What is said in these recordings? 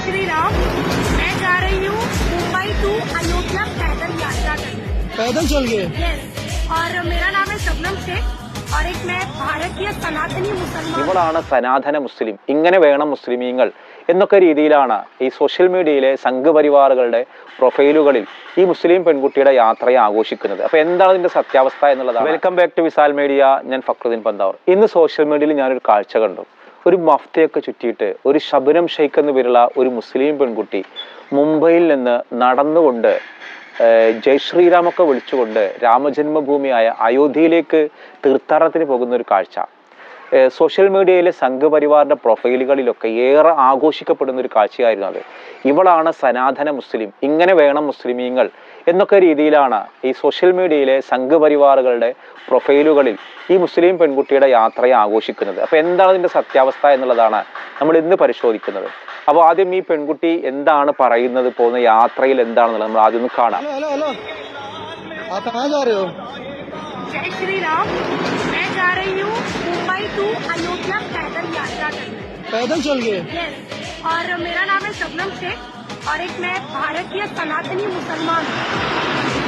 श्री राम मैं जा रही हूँ मुंबई टू अयोध्या पैदल यात्रा करने पैदल चल गए यस और मेरा नाम है शबनम शेख और एक मैं भारतीय सनातनी मुसलमान ഇവളാണ് സനാതന മുസ്ലിം ഇങ്ങനെ വേണം മുസ്ലിമീങ്ങൾ എന്നൊക്കെ രീതിയിലാണ് ഈ സോഷ്യൽ മീഡിയയിലെ സംഘപരിവാറുകളുടെ പ്രൊഫൈലുകളിൽ ഈ മുസ്ലിം പെൺകുട്ടിയുടെ യാത്രയെ ആഘോഷിക്കുന്നത് അപ്പൊ എന്താണ് ഇതിന്റെ സത്യാവസ്ഥ എന്നുള്ളതാണ് welcome back to Visal media ഞാൻ ഫക്രുദ്ദീൻ പന്താവർ ഇന്ന് സോഷ്യൽ മീഡിയയിൽ ഞാനൊരു കാഴ്ച കണ്ടു ഒരു മഫ്തയൊക്കെ ചുറ്റിയിട്ട് ഒരു ശബനം ഷെയ്ഖ് എന്ന് പേരുള്ള ഒരു മുസ്ലിം പെൺകുട്ടി മുംബൈയിൽ നിന്ന് നടന്നുകൊണ്ട് ജയ് ശ്രീരാമൊക്കെ വിളിച്ചുകൊണ്ട് രാമജന്മഭൂമിയായ അയോധ്യയിലേക്ക് തീർത്ഥാടനത്തിന് പോകുന്ന ഒരു കാഴ്ച. സോഷ്യൽ മീഡിയയിലെ സംഘപരിവാറിന്റെ പ്രൊഫൈലുകളിലൊക്കെ ഏറെ ആഘോഷിക്കപ്പെടുന്ന ഒരു കാഴ്ചയായിരുന്നു അത്. ഇവളാണ് സനാതന മുസ്ലിം. ഇങ്ങനെ വേണം മുസ്ലിമീങ്ങൾ എന്നൊക്കെ രീതിയിലാണ് ഈ സോഷ്യൽ മീഡിയയിലെ സംഘപരിവാറുകളുടെ പ്രൊഫൈലുകളിൽ ഈ മുസ്ലിം പെൺകുട്ടിയുടെ യാത്രയെ ആഘോഷിക്കുന്നത് അപ്പോൾ എന്താണ് ഇതിന്റെ സത്യാവസ്ഥ എന്നുള്ളതാണ് നമ്മൾ ഇന്ന് പരിശോധിക്കുന്നത് അപ്പോൾ ആദ്യം ഈ പെൺകുട്ടി എന്താണ് പറയുന്നത് പോകുന്ന യാത്രയിൽ എന്താണെന്നുള്ളത് നമ്മൾ ആദ്യം ഒന്ന് കാണാം हेलो हेलो हेलो आप कहाँ जा रहे हो जय श्री राम मैं जा रही हूँ मुंबई टू अयोध्या पैदल यात्रा करने पैदल चल गए यस और मेरा नाम है शबनम शेख और एक मैं भारतीय सनातनी मुसलमान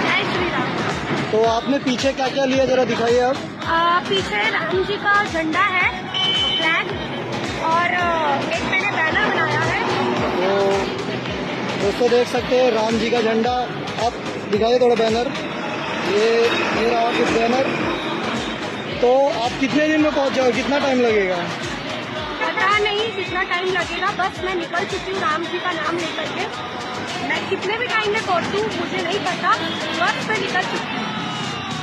जय श्री राम तो आपने पीछे क्या क्या लिया जरा दिखाइए आप। आ, पीछे राम जी का झंडा है फ्लैग और एक मैंने बैनर बनाया है। तो दोस्तों देख सकते हैं राम जी का झंडा। आप दिखाइए थोड़ा बैनर। ये ये रहा कुछ बैनर। तो आप कितने दिन में पहुँच जाओगे कितना टाइम लगेगा? पता नहीं कितना टाइम लगेगा बस मैं निकल चुकी हूँ राम जी का नाम लेकर के मैं कितने भी टाइम में पहुंचूँ मुझे नहीं पता बस मैं निकल चुकी हूँ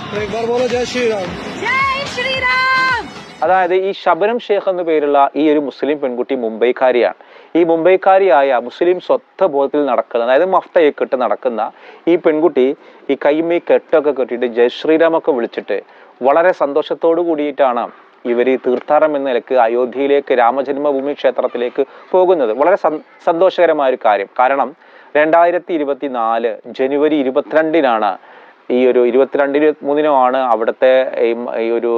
तो एक बार बोलो जय श्री राम जय श्री राम അതായത് ഈ ശബനം ഷേഖ് എന്നു പേരുള്ള ഈ ഒരു മുസ്ലിം പെൺകുട്ടി മുംബൈക്കാരിയാണ് ഈ മുംബൈക്കാരിയായ മുസ്ലിം സ്വത്വ ബോധത്തിൽ നടക്കുന്ന അതായത് മഫ്തയൊക്കെ ഇട്ട് നടക്കുന്ന ഈ പെൺകുട്ടി ഈ കൈമേ കെട്ടൊക്കെ കെട്ടിയിട്ട് ജയ് ശ്രീരാമൊക്കെ വിളിച്ചിട്ട് വളരെ സന്തോഷത്തോടു കൂടിയിട്ടാണ് ഇവർ തീർത്ഥാടനം എന്ന നിലയ്ക്ക് അയോധ്യയിലേക്ക് രാമജന്മഭൂമി ക്ഷേത്രത്തിലേക്ക് പോകുന്നത് വളരെ സന്തോഷകരമായ ഒരു കാര്യം. കാരണം രണ്ടായിരത്തി ഇരുപത്തി നാല് ജനുവരി ഇരുപത്തിരണ്ടിനാണ് ഈ ഒരു ഇരുപത്തിരണ്ട് ഇരുപത്തിമൂന്നിനോ ആണ് അവിടുത്തെ ഈ ഒരു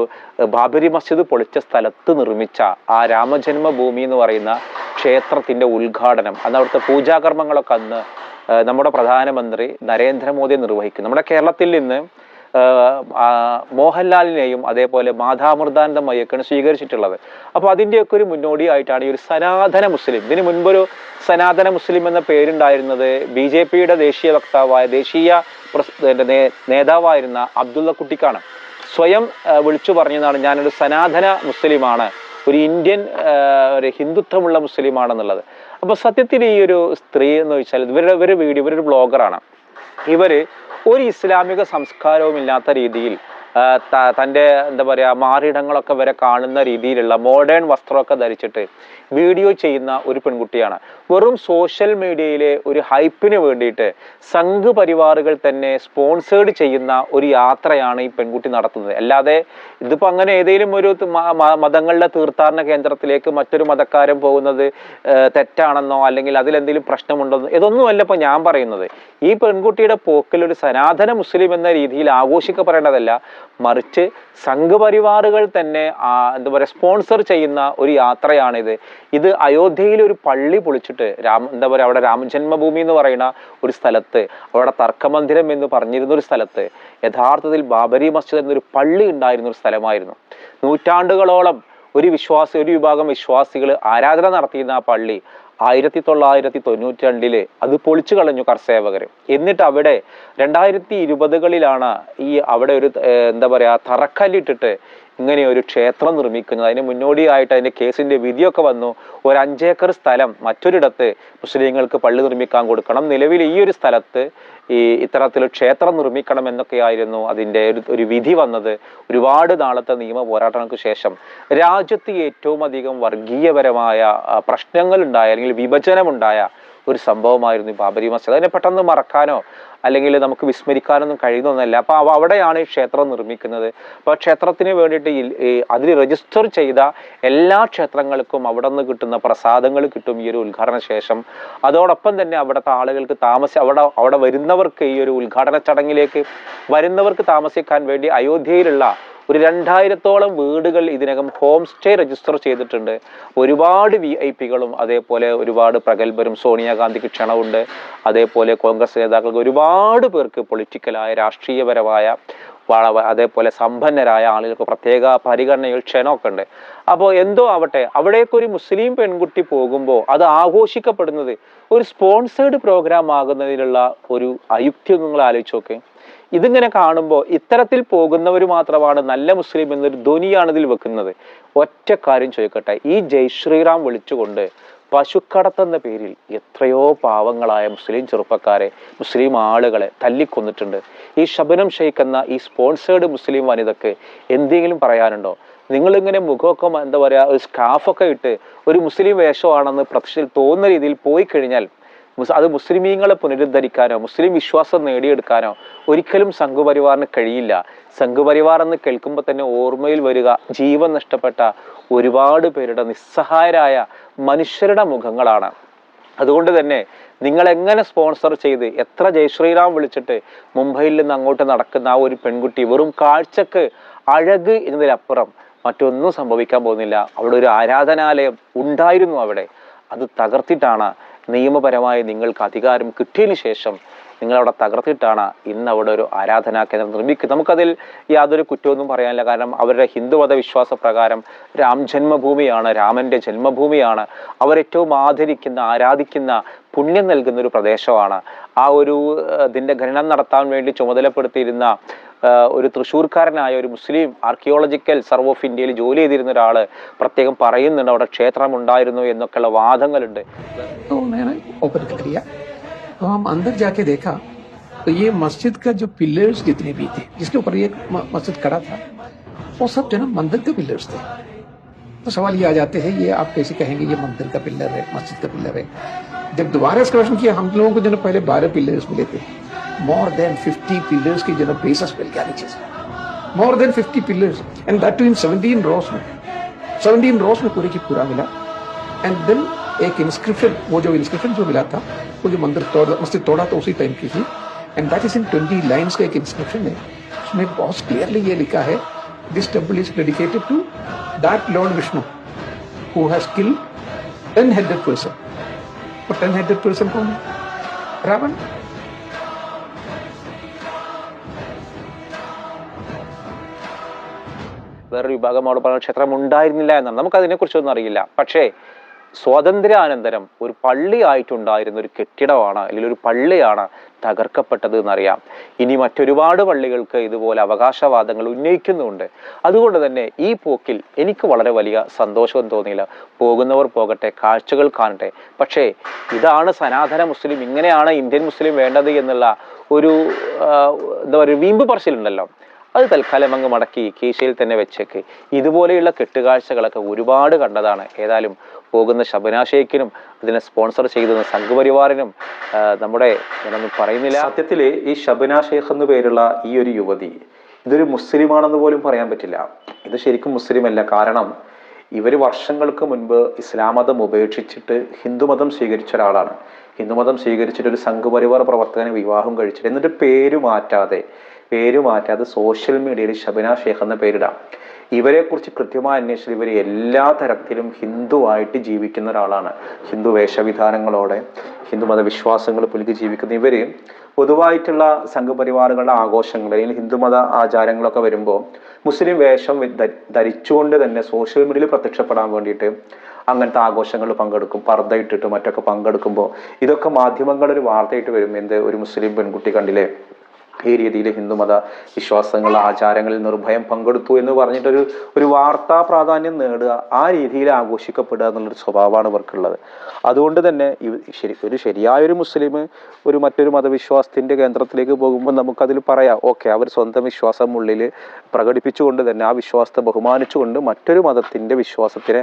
ബാബരി മസ്ജിദ് പൊളിച്ച സ്ഥലത്ത് നിർമ്മിച്ച ആ രാമജന്മഭൂമി എന്ന് പറയുന്ന ക്ഷേത്രത്തിന്റെ ഉദ്ഘാടനം. അന്ന് അവിടുത്തെ പൂജാകർമ്മങ്ങളൊക്കെ അന്ന് നമ്മുടെ പ്രധാനമന്ത്രി നരേന്ദ്രമോദി നിർവഹിക്കും നമ്മുടെ കേരളത്തിൽ നിന്ന് മോഹൻലാലിനെയും അതേപോലെ മാധാമൃതാനന്ദമയൊക്കെയാണ് സ്വീകരിച്ചിട്ടുള്ളത്. അപ്പോൾ അതിന്റെയൊക്കെ ഒരു മുന്നോടിയായിട്ടാണ് ഈ ഒരു സനാതന മുസ്ലിം ഇതിന് മുൻപൊരു സനാതന മുസ്ലിം എന്ന പേരുണ്ടായിരുന്നത് ബി ജെ പിയുടെ ദേശീയ വക്താവായ ദേശീയ നേതാവായിരുന്ന അബ്ദുള്ള കുട്ടിക്കാണ് സ്വയം വിളിച്ചു പറഞ്ഞതാണ് ഞാനൊരു സനാതന മുസ്ലിമാണ് ഒരു ഇന്ത്യൻ ഒരു ഹിന്ദുത്വമുള്ള മുസ്ലിമാണെന്നുള്ളത്. അപ്പോൾ സത്യത്തിൽ ഈ ഒരു സ്ത്രീ എന്ന് വെച്ചാൽ ഇവരുടെ ഇവരുടെ വീഡിയോ ഇവരൊരു ബ്ലോഗറാണ്. ഇവർ ഒരു ഇസ്ലാമിക സംസ്കാരവും ഇല്ലാത്ത രീതിയിൽ തന്റെ എന്താ പറയുക മാറിടങ്ങളൊക്കെ വരെ കാണുന്ന രീതിയിലുള്ള മോഡേൺ വസ്ത്രമൊക്കെ ധരിച്ചിട്ട് വീഡിയോ ചെയ്യുന്ന ഒരു പെൺകുട്ടിയാണ്. വെറും സോഷ്യൽ മീഡിയയിലെ ഒരു ഹൈപ്പിന് വേണ്ടിയിട്ട് സംഘ് പരിവാറുകൾ തന്നെ സ്പോൺസേഡ് ചെയ്യുന്ന ഒരു യാത്രയാണ് ഈ പെൺകുട്ടി നടത്തുന്നത്. അല്ലാതെ ഇതിപ്പോൾ അങ്ങനെ ഏതെങ്കിലും ഒരു മതങ്ങളുടെ തീർത്ഥാടന കേന്ദ്രത്തിലേക്ക് മറ്റൊരു മതക്കാരൻ പോകുന്നത് തെറ്റാണെന്നോ അല്ലെങ്കിൽ അതിലെന്തെങ്കിലും പ്രശ്നമുണ്ടെന്നോ ഇതൊന്നുമല്ല ഇപ്പോൾ ഞാൻ പറയുന്നത്. ഈ പെൺകുട്ടിയുടെ പോക്കിൽ ഒരു സനാതന മുസ്ലിം എന്ന രീതിയിൽ ആഘോഷിക്കപ്പെടേണ്ടതല്ല. മറിച്ച് സംഘപരിവാറുകൾ തന്നെ എന്താ പറയുക സ്പോൺസർ ചെയ്യുന്ന ഒരു യാത്രയാണിത്. ഇത് അയോധ്യയിൽ ഒരു പള്ളി പൊളിച്ചിട്ട് രാമ എന്താ പറയുക അവിടെ രാമജന്മഭൂമി എന്ന് പറയുന്ന ഒരു സ്ഥലത്ത് അവിടെ തർക്കമന്ദിരം എന്ന് പറഞ്ഞിരുന്ന ഒരു സ്ഥലത്ത് യഥാർത്ഥത്തിൽ ബാബരി മസ്ജിദ് എന്നൊരു പള്ളി ഉണ്ടായിരുന്ന ഒരു സ്ഥലമായിരുന്നു. നൂറ്റാണ്ടുകളോളം ഒരു വിശ്വാസി ഒരു വിഭാഗം വിശ്വാസികൾ ആരാധന നടത്തിയിരുന്ന ആ പള്ളി ആയിരത്തി തൊള്ളായിരത്തി തൊണ്ണൂറ്റി രണ്ടിൽ അത് പൊളിച്ചു കളഞ്ഞു കർസേവകർ എന്നിട്ട് അവിടെ രണ്ടായിരത്തി ഇരുപതുകളിലാണ് ഈ അവിടെ ഒരു എന്താ പറയാ തറക്കല്ലിട്ടിട്ട് ഇങ്ങനെ ഒരു ക്ഷേത്രം നിർമ്മിക്കുന്നത്. അതിന് മുന്നോടിയായിട്ട് അതിന്റെ കേസിന്റെ വിധിയൊക്കെ വന്നു. ഒരു അഞ്ചേക്കർ സ്ഥലം മറ്റൊരിടത്ത് മുസ്ലിങ്ങൾക്ക് പള്ളി നിർമ്മിക്കാൻ കൊടുക്കണം. നിലവിൽ ഈ ഒരു സ്ഥലത്ത് ഈ ഇത്തരത്തിൽ ക്ഷേത്രം നിർമ്മിക്കണം എന്നൊക്കെയായിരുന്നു അതിന്റെ ഒരു ഒരു വിധി വന്നത്. ഒരുപാട് നാളത്തെ നിയമ പോരാട്ടങ്ങൾക്ക് ശേഷം രാജ്യത്ത് ഏറ്റവും അധികം വർഗീയപരമായ പ്രശ്നങ്ങൾ ഉണ്ടായ അല്ലെങ്കിൽ വിഭജനമുണ്ടായ ഒരു സംഭവമായിരുന്നു ഈ ബാബരി മസ്ജിദ്. അതിനെ പെട്ടെന്ന് മറക്കാനോ അല്ലെങ്കിൽ നമുക്ക് വിസ്മരിക്കാനൊന്നും കഴിയുന്നൊന്നല്ല. അപ്പോൾ അവ അവിടെയാണ് ഈ ക്ഷേത്രം നിർമ്മിക്കുന്നത്. അപ്പോൾ ക്ഷേത്രത്തിന് വേണ്ടിയിട്ട് അതിൽ രജിസ്റ്റർ ചെയ്ത എല്ലാ ക്ഷേത്രങ്ങൾക്കും അവിടെ നിന്ന് കിട്ടുന്ന പ്രസാദങ്ങൾ കിട്ടും ഈ ഒരു ഉദ്ഘാടന ശേഷം. അതോടൊപ്പം തന്നെ അവിടുത്തെ ആളുകൾക്ക് താമസ അവിടെ അവിടെ വരുന്നവർക്ക് ഈ ഒരു ഉദ്ഘാടന ചടങ്ങിലേക്ക് വരുന്നവർക്ക് താമസിക്കാൻ വേണ്ടി അയോധ്യയിലുള്ള ഒരു രണ്ടായിരത്തോളം വീടുകൾ ഇതിനകം ഹോം സ്റ്റേ രജിസ്റ്റർ ചെയ്തിട്ടുണ്ട്. ഒരുപാട് വി ഐ പികളും അതേപോലെ ഒരുപാട് പ്രഗത്ഭരും സോണിയാഗാന്ധിക്ക് ക്ഷണമുണ്ട്. അതേപോലെ കോൺഗ്രസ് നേതാക്കൾക്ക് ഒരുപാട് പേർക്ക് പൊളിറ്റിക്കലായ രാഷ്ട്രീയപരമായ അതേപോലെ സമ്പന്നരായ ആളുകൾക്ക് പ്രത്യേക പരിഗണനയിൽ ക്ഷണമൊക്കെ ഉണ്ട്. അപ്പോൾ എന്തോ ആവട്ടെ അവിടേക്ക് ഒരു മുസ്ലിം പെൺകുട്ടി പോകുമ്പോൾ അത് ആഘോഷിക്കപ്പെടുന്നത് ഒരു സ്പോൺസേഡ് പ്രോഗ്രാം ആകുന്നതിലുള്ള ഒരു അയുക്തി നിങ്ങൾ ആലോചിച്ച് നോക്ക്. ഇതിങ്ങനെ കാണുമ്പോൾ ഇത്തരത്തിൽ പോകുന്നവർ മാത്രമാണ് നല്ല മുസ്ലിം എന്നൊരു ധ്വനിയാണ് ഇതിൽ വെക്കുന്നത്. ഒറ്റ കാര്യം ചോദിക്കട്ടെ ഈ ജയ് ശ്രീറാം വിളിച്ചുകൊണ്ട് പശുക്കടത്തെന്ന പേരിൽ എത്രയോ പാവങ്ങളായ മുസ്ലിം ചെറുപ്പക്കാരെ മുസ്ലിം ആളുകളെ തല്ലിക്കൊന്നിട്ടുണ്ട്. ഈ ശബനം ഷെയ്ഖ് എന്ന ഈ സ്പോൺസേഡ് മുസ്ലിം വനിതക്ക് എന്തെങ്കിലും പറയാനുണ്ടോ? നിങ്ങളിങ്ങനെ മുഖമൊക്കെ എന്താ പറയുക ഒരു സ്കാഫൊക്കെ ഇട്ട് ഒരു മുസ്ലിം വേഷമാണെന്ന് പ്രത്യക്ഷത്തിൽ തോന്നുന്ന രീതിയിൽ പോയി കഴിഞ്ഞാൽ അത് മുസ്ലിമീങ്ങളെ പുനരുദ്ധരിക്കാനോ മുസ്ലിം വിശ്വാസം നേടിയെടുക്കാനോ ഒരിക്കലും സംഘപരിവാറിന് കഴിയില്ല. സംഘപരിവാർ എന്ന് കേൾക്കുമ്പോൾ തന്നെ ഓർമ്മയിൽ വരിക ജീവൻ നഷ്ടപ്പെട്ട ഒരുപാട് പേരുടെ നിസ്സഹായരായ മനുഷ്യരുടെ മുഖങ്ങളാണ്. അതുകൊണ്ട് തന്നെ നിങ്ങൾ എങ്ങനെ സ്പോൺസർ ചെയ്ത് എത്ര ജയശ്രീറാം വിളിച്ചിട്ട് മുംബൈയിൽ നിന്ന് അങ്ങോട്ട് നടക്കുന്ന ആ ഒരു പെൺകുട്ടി വെറും കാഴ്ചക്ക് അഴക് എന്നതിലപ്പുറം മറ്റൊന്നും സംഭവിക്കാൻ പോകുന്നില്ല. അവിടെ ഒരു ആരാധനാലയം ഉണ്ടായിരുന്നു അവിടെ. അത് തകർത്തിട്ടാണ് നിയമപരമായി നിങ്ങൾക്ക് അധികാരം കിട്ടിയതിന് ശേഷം നിങ്ങളവിടെ തകർത്തിട്ടാണ് ഇന്ന് അവിടെ ഒരു ആരാധനാ കേന്ദ്രം നിർമ്മിക്കുന്നത് നമുക്കതിൽ യാതൊരു കുറ്റമൊന്നും പറയാനില്ല. കാരണം അവരുടെ ഹിന്ദുമത വിശ്വാസ പ്രകാരം രാം ജന്മഭൂമിയാണ് രാമന്റെ ജന്മഭൂമിയാണ്. അവരേറ്റവും ആദരിക്കുന്ന ആരാധിക്കുന്ന പുണ്യം നൽകുന്ന ഒരു പ്രദേശമാണ്. ആ ഒരു ഇതിന്റെ ഖനനം നടത്താൻ വേണ്ടി ചുമതലപ്പെടുത്തിയിരുന്ന ഒരു തൃശ്ശൂർക്കാരനായ ഒരു മുസ്ലിം ആർക്കിയോളജിക്കൽ സർവ് ഓഫ് ഇന്ത്യയിൽ ജോലി ചെയ്തിരുന്ന ഒരാൾ പ്രത്യേകം പറയുന്നുണ്ട്. അവിടെ ക്ഷേത്രം ഉണ്ടായിരുന്നു എന്നൊക്കെയുള്ള വാദങ്ങളുണ്ട്. मैंने ओपन कर दिया तो हम अंदर जाके देखा तो ये मस्जिद का जो पिलर्स जितने भी थे, जिसके ऊपर ये मस्जिद खड़ा था, वो सब जो है ना मंदिर के पिलर्स थे। तो सवाल ये आ जाते हैं, ये आप कैसे कहेंगे ये मंदिर का पिलर है, मस्जिद का पिलर है? जब दोबारा इसका क्वेश्चन किया, हम लोगों को जो ना पहले बारह पिलर्स मिले थे। मोर देन फिफ्टी पिलर्स की जो ना बेसिस मिल गया नीचे more than fifty pillars and that too in seventeen rows में। सेवनटीन रोज में पूरे की पूरा मिला। एंड देन एक इंस्क्रिप्शन वो जो इंस्क्रिप्शन जो मिला था वो जो मंदिर तोड़ा मस्जिद तोड़ा तो उसी टाइम की थी and that is in twenty lines का एक इंस्क्रिप्शन है उसमें बहुत क्लियरली ये लिखा है this temple is dedicated to that Lord Vishnu who has killed ten headed person और टेन हेडेड पर्सन कौन है रावण വേറൊരു വിഭാഗം അവിടെ പറഞ്ഞ ക്ഷേത്രം ഉണ്ടായിരുന്നില്ല എന്നാണ് നമുക്ക് അതിനെക്കുറിച്ചൊന്നും അറിയില്ല പക്ഷേ സ്വാതന്ത്ര്യാനന്തരം ഒരു പള്ളി ആയിട്ടുണ്ടായിരുന്ന ഒരു കെട്ടിടമാണ് അല്ലെങ്കിൽ ഒരു പള്ളിയാണ് തകർക്കപ്പെട്ടത് എന്നറിയാം. ഇനി മറ്റൊരുപാട് പള്ളികൾക്ക് ഇതുപോലെ അവകാശവാദങ്ങൾ ഉന്നയിക്കുന്നുണ്ട്. അതുകൊണ്ട് തന്നെ ഈ പോക്കിൽ എനിക്ക് വളരെ വലിയ സന്തോഷവും തോന്നിയില്ല. പോകുന്നവർ പോകട്ടെ കാഴ്ചകൾ കാണട്ടെ. പക്ഷേ ഇതാണ് സനാതന മുസ്ലിം ഇങ്ങനെയാണ് ഇന്ത്യൻ മുസ്ലിം വേണ്ടത് എന്നുള്ള ഒരു എന്താ പറയുക വീമ്പ് പറച്ചിലുണ്ടല്ലോ. അത് തൽക്കാലം അങ്ങ് മടക്കി കീശയിൽ തന്നെ വെച്ചേക്ക്. ഇതുപോലെയുള്ള കെട്ടുകാഴ്ചകളൊക്കെ ഒരുപാട് കണ്ടതാണ്. ഏതായാലും പോകുന്ന ശബനാ ഷെയ്ഖിനും അതിനെ സ്പോൺസർ ചെയ്തിരുന്ന സംഘപരിവാറിനും നമ്മുടെ ഞാനൊന്നും പറയുന്നില്ല. സത്യത്തിൽ ഈ ശബന ഷെയ്ഖ് എന്ന് പേരുള്ള ഈ ഒരു യുവതി ഇതൊരു മുസ്ലിമാണെന്ന് പോലും പറയാൻ പറ്റില്ല. ഇത് ശരിക്കും മുസ്ലിം അല്ല കാരണം ഇവർ വർഷങ്ങൾക്ക് മുൻപ് ഇസ്ലാം മതം ഉപേക്ഷിച്ചിട്ട് ഹിന്ദുമതം സ്വീകരിച്ച ഒരാളാണ്. ഹിന്ദുമതം സ്വീകരിച്ചിട്ട് ഒരു സംഘപരിവാർ പ്രവർത്തകനെ വിവാഹം കഴിച്ചിട്ട് എന്നിട്ട് പേര് മാറ്റാതെ പേര് മാറ്റാതെ സോഷ്യൽ മീഡിയയിൽ ഷബന ഷേഖ് എന്ന പേരിടാം. ഇവരെക്കുറിച്ച് കൃത്യമായി അന്വേഷിച്ചത് ഇവർ എല്ലാ തരത്തിലും ഹിന്ദുവായിട്ട് ജീവിക്കുന്ന ഒരാളാണ്. ഹിന്ദു വേഷവിധാനങ്ങളോടെ ഹിന്ദു മതവിശ്വാസങ്ങൾ പുലുകി ജീവിക്കുന്ന ഇവർ പൊതുവായിട്ടുള്ള സംഘപരിവാറുകളുടെ ആഘോഷങ്ങൾ അല്ലെങ്കിൽ ഹിന്ദുമത ആചാരങ്ങളൊക്കെ വരുമ്പോൾ മുസ്ലിം വേഷം ധരിച്ചുകൊണ്ട് തന്നെ സോഷ്യൽ മീഡിയയിൽ പ്രത്യക്ഷപ്പെടാൻ വേണ്ടിയിട്ട് അങ്ങനത്തെ ആഘോഷങ്ങൾ പങ്കെടുക്കും. പർദ്ധ ഇട്ടിട്ട് മറ്റൊക്കെ പങ്കെടുക്കുമ്പോൾ ഇതൊക്കെ മാധ്യമങ്ങളൊരു ഒരു വാർത്തയായിട്ട് വരും. എന്ത്? ഒരു മുസ്ലിം പെൺകുട്ടി കണ്ടില്ലേ? ഈ രീതിയിൽ ഹിന്ദുമത വിശ്വാസങ്ങൾ ആചാരങ്ങളിൽ നിർഭയം പങ്കെടുത്തു എന്ന് പറഞ്ഞിട്ടൊരു ഒരു വാർത്താ പ്രാധാന്യം നേടുക ആ രീതിയിൽ ആഘോഷിക്കപ്പെടുക എന്നുള്ളൊരു സ്വഭാവമാണ് ഇവർക്കുള്ളത്. അതുകൊണ്ട് തന്നെ ശരി ഒരു ശരിയായൊരു മുസ്ലിം ഒരു മറ്റൊരു മതവിശ്വാസത്തിന്റെ കേന്ദ്രത്തിലേക്ക് പോകുമ്പോൾ നമുക്കതിൽ പറയാം ഓക്കെ അവർ സ്വന്തം വിശ്വാസം ഉള്ളിൽ പ്രകടിപ്പിച്ചുകൊണ്ട് തന്നെ ആ വിശ്വാസത്തെ ബഹുമാനിച്ചുകൊണ്ട് മറ്റൊരു മതത്തിന്റെ വിശ്വാസത്തിനെ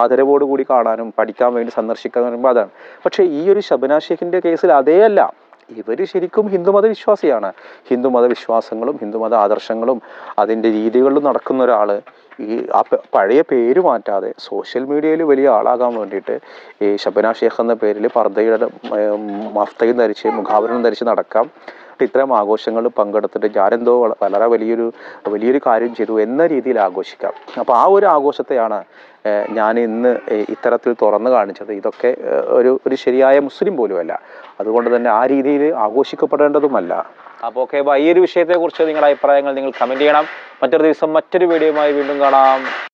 ആദരവോടുകൂടി കാണാനും പഠിക്കാൻ വേണ്ടി സന്ദർശിക്കാൻ വരുമ്പോൾ അതാണ്. പക്ഷേ ഈ ഒരു ശബനാ ഷെയ്ഖിന്റെ കേസിൽ അതേയല്ല. ഇവർ ശരിക്കും ഹിന്ദുമത വിശ്വാസിയാണ് ഹിന്ദുമത വിശ്വാസങ്ങളും ഹിന്ദുമത ആദർശങ്ങളും അതിന്റെ രീതികളിലും നടക്കുന്ന ഒരാൾ ഈ ആ പഴയ പേര് മാറ്റാതെ സോഷ്യൽ മീഡിയയിൽ വലിയ ആളാകാൻ വേണ്ടിയിട്ട് ഈ ഷബന ഷേഖ് എന്ന പേരിൽ പർദ്ദയുടെ മഫ്തയും ധരിച്ച് മുഖാവരണം ധരിച്ച് നടക്കാം. ഇത്തരം ആഘോഷങ്ങൾ പങ്കെടുത്തിട്ട് ഞാനെന്തോ വള- വളരെ വലിയൊരു വലിയൊരു കാര്യം ചെയ്തു എന്ന രീതിയിൽ ആഘോഷിക്കാം. അപ്പോൾ ആ ഒരു ആഘോഷത്തെയാണ് ഞാൻ ഇന്ന് ഇത്തരത്തിൽ തുറന്നു കാണിച്ചത്. ഇതൊക്കെ ഒരു ഒരു ശരിയായ മുസ്ലിം പോലുമല്ല. അതുകൊണ്ട് തന്നെ ആ രീതിയിൽ ആഘോഷിക്കപ്പെടേണ്ടതുമല്ല. അപ്പോൾ ഓക്കെ ഈ ഒരു വിഷയത്തെക്കുറിച്ച് നിങ്ങളുടെ അഭിപ്രായങ്ങൾ നിങ്ങൾ കമന്റ് ചെയ്യണം. മറ്റൊരു ദിവസം മറ്റൊരു വീഡിയോയുമായി വീണ്ടും കാണാം.